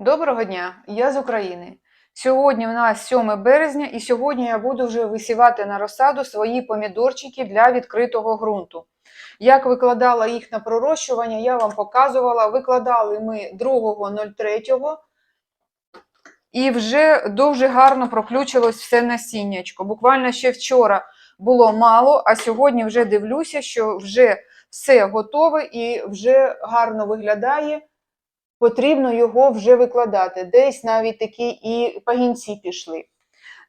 Доброго дня, я з України. Сьогодні у нас 7 березня, і сьогодні я буду вже висівати на розсаду свої помідорчики для відкритого ґрунту. Як викладала їх на пророщування, я вам показувала. Викладали ми 2.03 і вже дуже гарно проключилось все насіннячко. Буквально ще вчора було мало, а сьогодні вже дивлюся, що вже все готове і вже гарно виглядає потрібно його вже викладати. Десь навіть такі і пагінці пішли.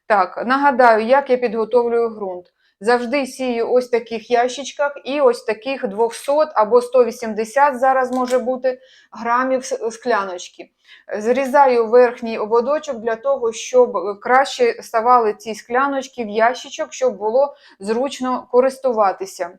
Так, нагадаю, як я підготовлюю ґрунт. Завжди сію ось таких ящичках і ось таких 200 або 180 зараз може бути грамів скляночки. Зрізаю верхній ободочок для того, щоб краще ставали ці скляночки в ящичок, щоб було зручно користуватися.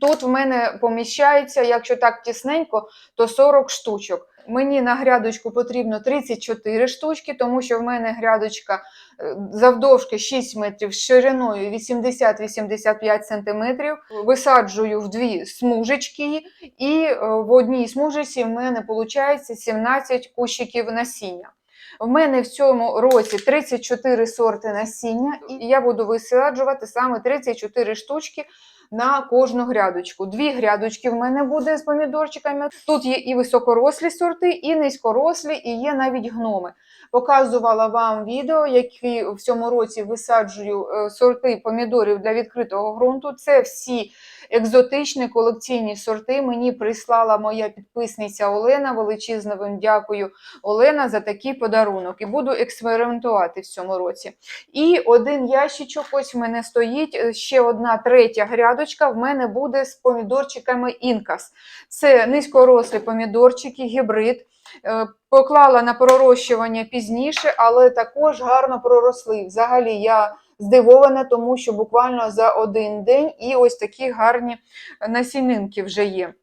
Тут в мене поміщається, якщо так тісненько, то 40 штучок. Мені на грядочку потрібно 34 штучки, тому що в мене грядочка е, завдовжки 6 метрів, шириною 80-85 сантиметрів. Висаджую в дві смужечки, і е, в одній смужечці в мене виходить 17 кущиків насіння. В мене в цьому році 34 сорти насіння, і я буду висаджувати саме 34 штучки на кожну грядочку. Дві грядочки в мене буде з помідорчиками. Тут є і високорослі сорти, і низькорослі, і є навіть гноми. Показувала вам відео, які в цьому році висаджую е, сорти помідорів для відкритого ґрунту. Це всі екзотичні колекційні сорти. Мені прислала моя підписниця Олена. Величезно вам дякую, Олена, за такий подарунок. І буду експериментувати в цьому році. І один ящичок ось в мене стоїть. е, Ще одна третя грядочка в мене буде з помідорчиками інкас. Це низькорослі помідорчики, гібрид. Е, Поклала на пророщування пізніше, але також гарно проросли. Взагалі я здивована, тому що буквально за один день і ось такі гарні насінинки вже є.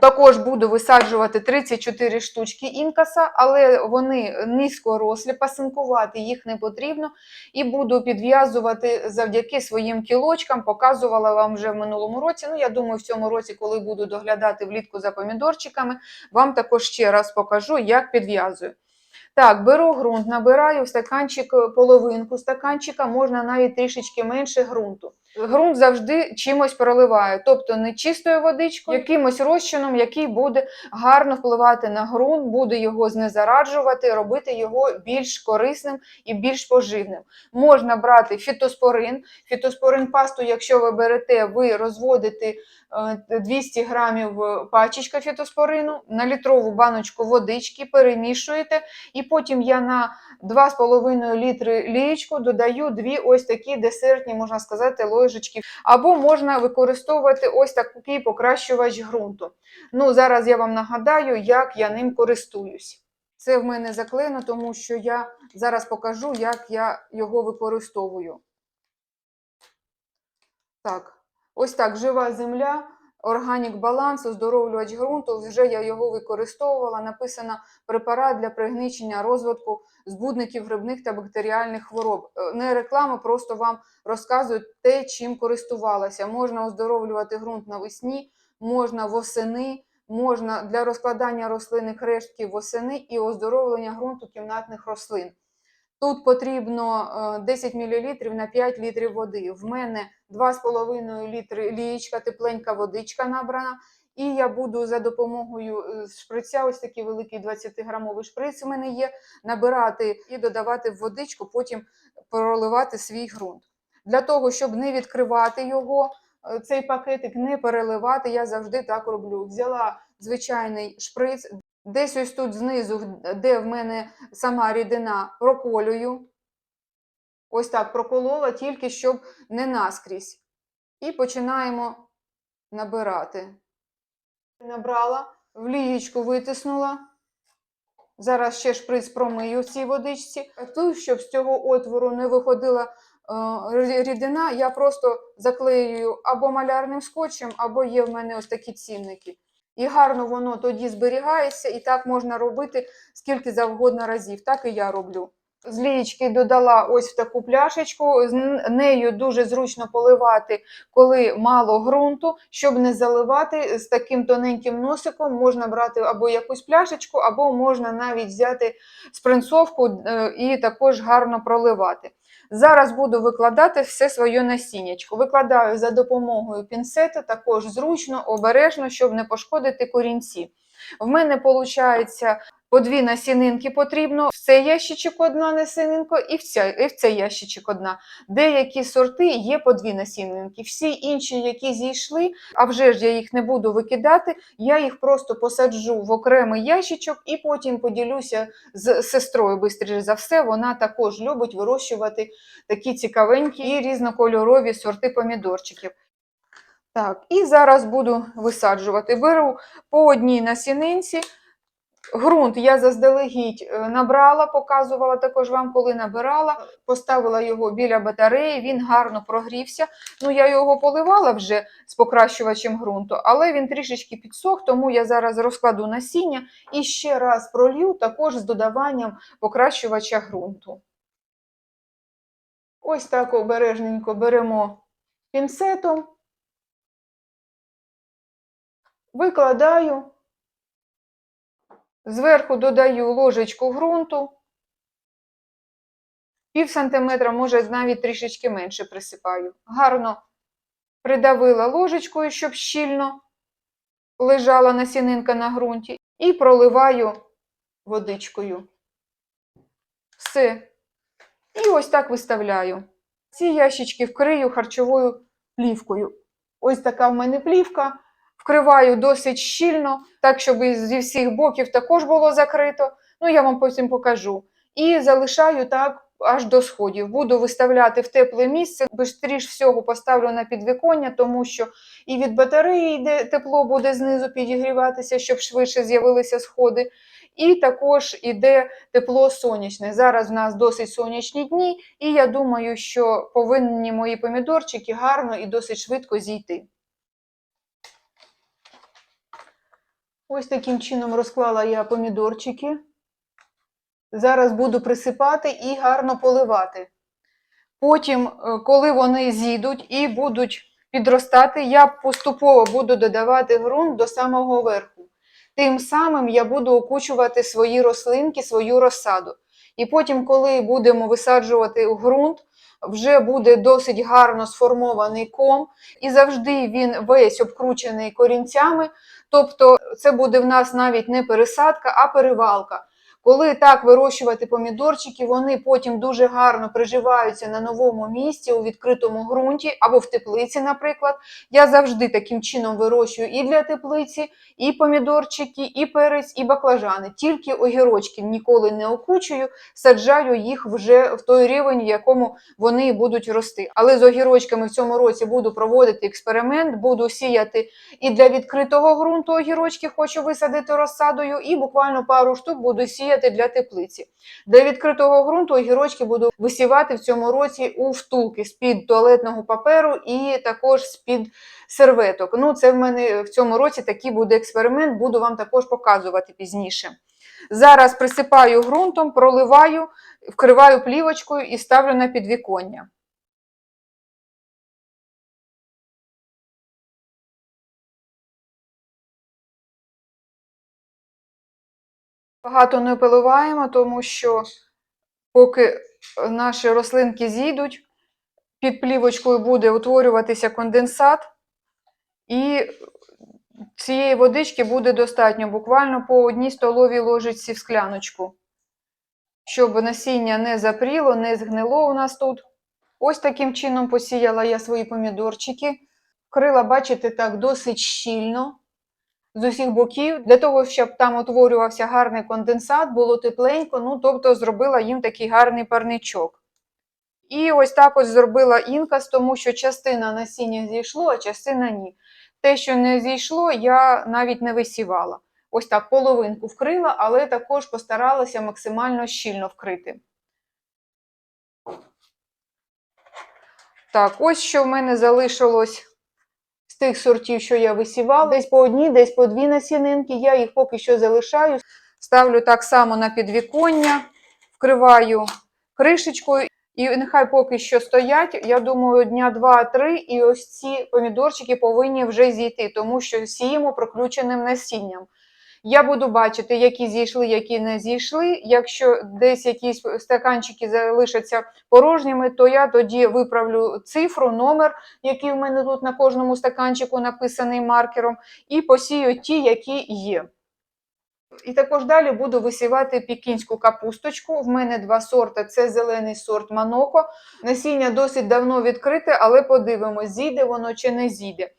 Також буду висаджувати 34 штучки інкаса, але вони низькорослі, пасинкувати їх не потрібно. І буду підв'язувати завдяки своїм кілочкам. Показувала вам вже в минулому році. Ну, я думаю, в цьому році, коли буду доглядати влітку за помідорчиками, вам також ще раз покажу, як підв'язую. Так, беру ґрунт, набираю в стаканчик половинку стаканчика, можна навіть трішечки менше ґрунту. Ґрунт завжди чимось проливаю, тобто не чистою водичкою, якимось розчином, який буде гарно впливати на ґрунт, буде його знезараджувати, робити його більш корисним і більш поживним. Можна брати фітоспорин. Фітоспорин пасту, якщо ви берете, ви розводите 200 грамів е, пачечка фітоспорину на літрову баночку водички, перемішуєте, і потім я на 2,5 літри лієчку додаю дві ось такі десертні, можна сказати, ложечки. Або можна використовувати ось такий покращувач ґрунту. Ну, зараз я вам нагадаю, як я ним користуюсь. Це в мене заклеєно, тому що я зараз покажу, як я його використовую. Так, ось так, жива земля, органік баланс, оздоровлювач ґрунту. Вже я його використовувала. Написано препарат для пригничення розвитку збудників грибних та бактеріальних хвороб. Е, Не реклама, просто вам розказую те, чим користувалася. Можна оздоровлювати ґрунт навесні, можна восени, можна для розкладання рослинних рештків восени і оздоровлення ґрунту кімнатних рослин. Тут потрібно е, 10 мл на 5 літрів води. В мене 2,5 літри лієчка, тепленька водичка набрана. І я буду за допомогою е, шприця, ось такий великий 20-грамовий шприц у мене є, набирати і додавати в водичку, потім проливати свій ґрунт. Для того, щоб не відкривати його, е, цей пакетик, не переливати, я завжди так роблю. Взяла звичайний шприц, десь ось тут знизу, де в мене сама рідина, проколюю. Ось так проколола, тільки щоб не наскрізь. І починаємо набирати. Набрала, в лієчку витиснула. Зараз ще шприц промию в цій водичці. Тут, щоб з цього отвору не виходила е, рідина, я просто заклеюю або малярним скотчем, або є в мене ось такі цінники. І гарно воно тоді зберігається, і так можна робити скільки завгодно разів. Так і я роблю. З лієчки додала ось в таку пляшечку. З нею дуже зручно поливати, коли мало ґрунту, щоб не заливати з таким тоненьким носиком. Можна брати або якусь пляшечку, або можна навіть взяти спринцовку е, і також гарно проливати. Зараз буду викладати все своє насіннячко. Викладаю за допомогою пінцета, також зручно, обережно, щоб не пошкодити корінці. В мене виходить по дві насінинки потрібно. В цей ящичок одна насінинка і в, ця, і в цей ящичок одна. Деякі сорти є по дві насінинки. Всі інші, які зійшли, а вже ж я їх не буду викидати, я їх просто посаджу в окремий ящичок і потім поділюся з сестрою. Бистріше за все, вона також любить вирощувати такі цікавенькі і різнокольорові сорти помідорчиків. Так, і зараз буду висаджувати. Беру по одній насінинці. Грунт я заздалегідь е, набрала, показувала також вам, коли набирала. Поставила його біля батареї, він гарно прогрівся. Ну, я його поливала вже з покращувачем ґрунту, але він трішечки підсох, тому я зараз розкладу насіння і ще раз пролью також з додаванням покращувача ґрунту. Ось так обережненько беремо пінцетом, викладаю. Зверху додаю ложечку ґрунту. Пів сантиметра, може, навіть трішечки менше присипаю. Гарно придавила ложечкою, щоб щільно лежала насінинка на ґрунті. І проливаю водичкою. Все. І ось так виставляю. Ці ящички вкрию харчовою плівкою. Ось така в мене плівка. Вкриваю досить щільно, так, щоб зі всіх боків також було закрито. Ну, я вам потім покажу. І залишаю так аж до сходів. Буду виставляти в тепле місце. Бистріш всього поставлю на підвіконня, тому що і від батареї йде тепло буде знизу підігріватися, щоб швидше з'явилися сходи. І також іде тепло сонячне. Зараз в нас досить сонячні дні, і я думаю, що повинні мої помідорчики гарно і досить швидко зійти. Ось таким чином розклала я помідорчики. Зараз буду присипати і гарно поливати. Потім, е, коли вони зійдуть і будуть підростати, я поступово буду додавати ґрунт до самого верху. Тим самим я буду окучувати свої рослинки, свою розсаду. І потім, коли будемо висаджувати ґрунт, вже буде досить гарно сформований ком, і завжди він весь обкручений корінцями. Тобто це буде в нас навіть не пересадка, а перевалка. Коли так вирощувати помідорчики, вони потім дуже гарно приживаються на новому місці у відкритому ґрунті або в теплиці, наприклад. Я завжди таким чином вирощую і для теплиці, і помідорчики, і перець, і баклажани. Тільки огірочки ніколи не окучую, саджаю їх вже в той рівень, в якому вони будуть рости. Але з огірочками в цьому році буду проводити експеримент, буду сіяти і для відкритого ґрунту огірочки хочу висадити розсадою, і буквально пару штук буду сіяти для теплиці. Для відкритого ґрунту огірочки буду висівати в цьому році у втулки з-під туалетного паперу і також з-під серветок. Ну, це в мене в цьому році такий буде експеримент, буду вам також показувати пізніше. Зараз присипаю ґрунтом, проливаю, вкриваю плівочкою і ставлю на підвіконня. Багато не поливаємо, тому що поки наші рослинки зійдуть, під плівочкою буде утворюватися конденсат, і цієї водички буде достатньо, буквально по одній столовій ложечці в скляночку, щоб насіння не запріло, не згнило у нас тут. Ось таким чином посіяла я свої помідорчики. Вкрила, бачите, так досить щільно з усіх боків, для того, щоб там утворювався гарний конденсат, було тепленько, ну тобто зробила їм такий гарний парничок. І ось так ось зробила інкас, тому що частина насіння зійшло, а частина ні. Те, що не зійшло, я навіть не висівала. Ось так половинку вкрила, але також постаралася максимально щільно вкрити. Так, ось що в мене залишилось з тих сортів, що я висівала. Десь по одній, десь по дві насінинки. Я їх поки що залишаю. Ставлю так само на підвіконня, вкриваю кришечкою. І нехай поки що стоять. Я думаю, дня два-три, і ось ці помідорчики повинні вже зійти, тому що сіємо проключеним насінням. Я буду бачити, які зійшли, які не зійшли. Якщо десь якісь стаканчики залишаться порожніми, то я тоді виправлю цифру, номер, який в мене тут на кожному стаканчику написаний маркером, і посію ті, які є. І також далі буду висівати пікінську капусточку. В мене два сорти: це зелений сорт Маноко. Насіння досить давно відкрите, але подивимось, зійде воно чи не зійде.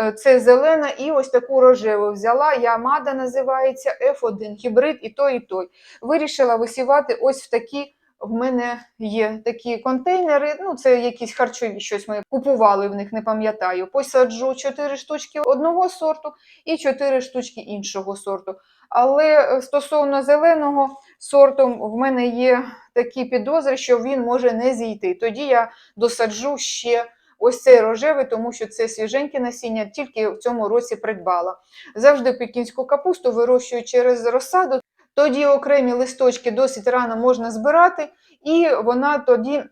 Е, Це зелена і ось таку рожеву взяла. Ямада називається F1, гібрид і той, і той. Вирішила висівати ось в такі. В мене є такі контейнери, ну це якісь харчові, щось ми купували в них, не пам'ятаю. Посаджу 4 штучки одного сорту і 4 штучки іншого сорту. Але е, стосовно зеленого сорту, в мене є такі підозри, що він може не зійти. Тоді я досаджу ще ось цей рожевий, тому що це свіженьке насіння, тільки в цьому році придбала. Завжди пекінську капусту вирощую через розсаду. Тоді окремі листочки досить рано можна збирати, і вона тоді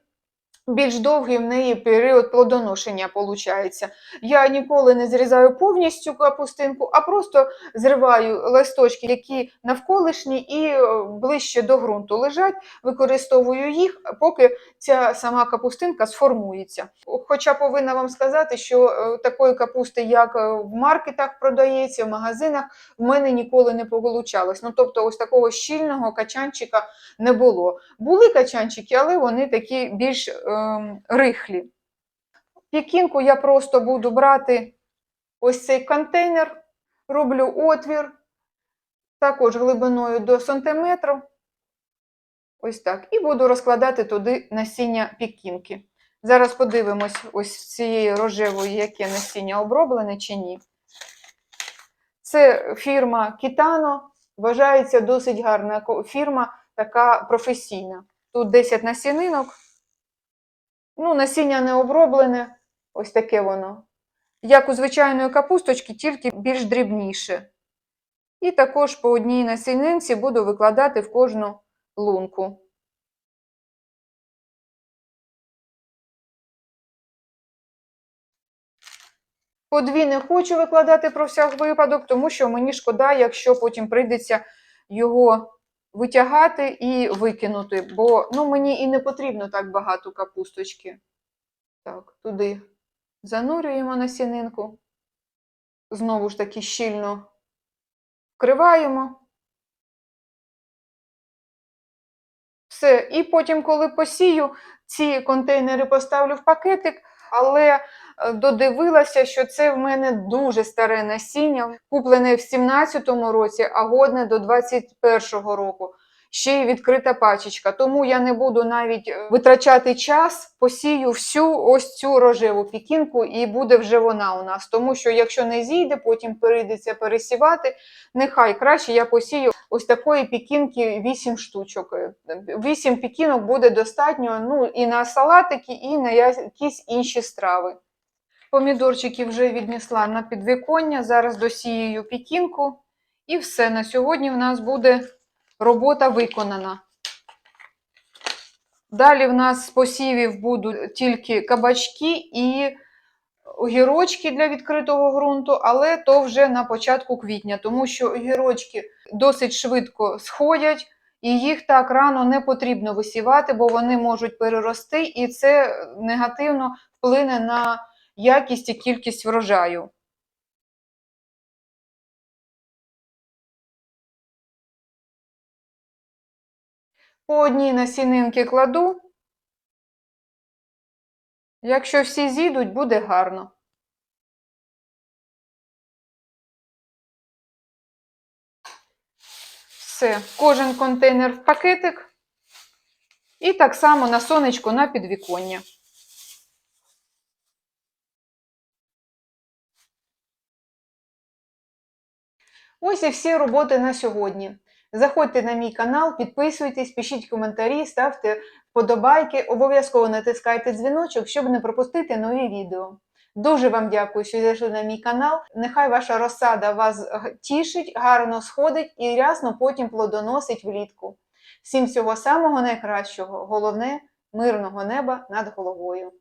більш довгий в неї період плодоношення виходить. Я ніколи не зрізаю повністю капустинку, а просто зриваю листочки, які навколишні і е, ближче до ґрунту лежать, використовую їх, поки ця сама капустинка сформується. Хоча повинна вам сказати, що е, такої капусти, як е, в маркетах продається, в магазинах, в мене ніколи не получалось. Ну, тобто, ось такого щільного качанчика не було. Були качанчики, але вони такі більш рихлі. Пікінку я просто буду брати ось цей контейнер, роблю отвір, також глибиною до сантиметру. Ось так. І буду розкладати туди насіння пікінки. Зараз подивимось ось цієї рожевої, яке насіння оброблене чи ні. Це фірма Кітано, вважається досить гарна фірма, така професійна. Тут 10 насінинок. Ну, насіння не оброблене, ось таке воно. Як у звичайної капусточки, тільки більш дрібніше. І також по одній насінинці буду викладати в кожну лунку. По дві не хочу викладати про всяк випадок, тому що мені шкода, якщо потім прийдеться його витягати і викинути, бо ну, мені і не потрібно так багато капусточки. Так, туди занурюємо насінинку. Знову ж таки щільно вкриваємо. Все. І потім, коли посію, ці контейнери поставлю в пакетик, але додивилася, що це в мене дуже старе насіння, куплене в 17-му році, а годне до 21-го року. Ще й відкрита пачечка. Тому я не буду навіть е, витрачати час, посію всю ось цю рожеву пікінку, і буде вже вона у нас. Тому що якщо не зійде, потім прийдеться пересівати. Нехай краще я посію ось такої пікінки 8 штучок. 8 пікінок буде достатньо ну, і на салатики, і на якісь інші страви. Помідорчики вже віднесла на підвіконня, зараз досіюю пікінку. І все, на сьогодні в нас буде робота виконана. Далі в нас з посівів будуть тільки кабачки і огірочки для відкритого ґрунту, але то вже на початку квітня, тому що огірочки досить швидко сходять, і їх так рано не потрібно висівати, бо вони можуть перерости, і це негативно вплине на якість і кількість врожаю. По одній насінинки кладу. Якщо всі зійдуть, буде гарно. Все, кожен контейнер в пакетик. І так само на сонечко на підвіконня. Ось і всі роботи на сьогодні. Заходьте на мій канал, підписуйтесь, пишіть коментарі, ставте вподобайки, обов'язково натискайте дзвіночок, щоб не пропустити нові відео. Дуже вам дякую, що зайшли на мій канал. Нехай ваша розсада вас тішить, гарно сходить і рясно потім плодоносить влітку. Всім всього самого найкращого, головне мирного неба над головою.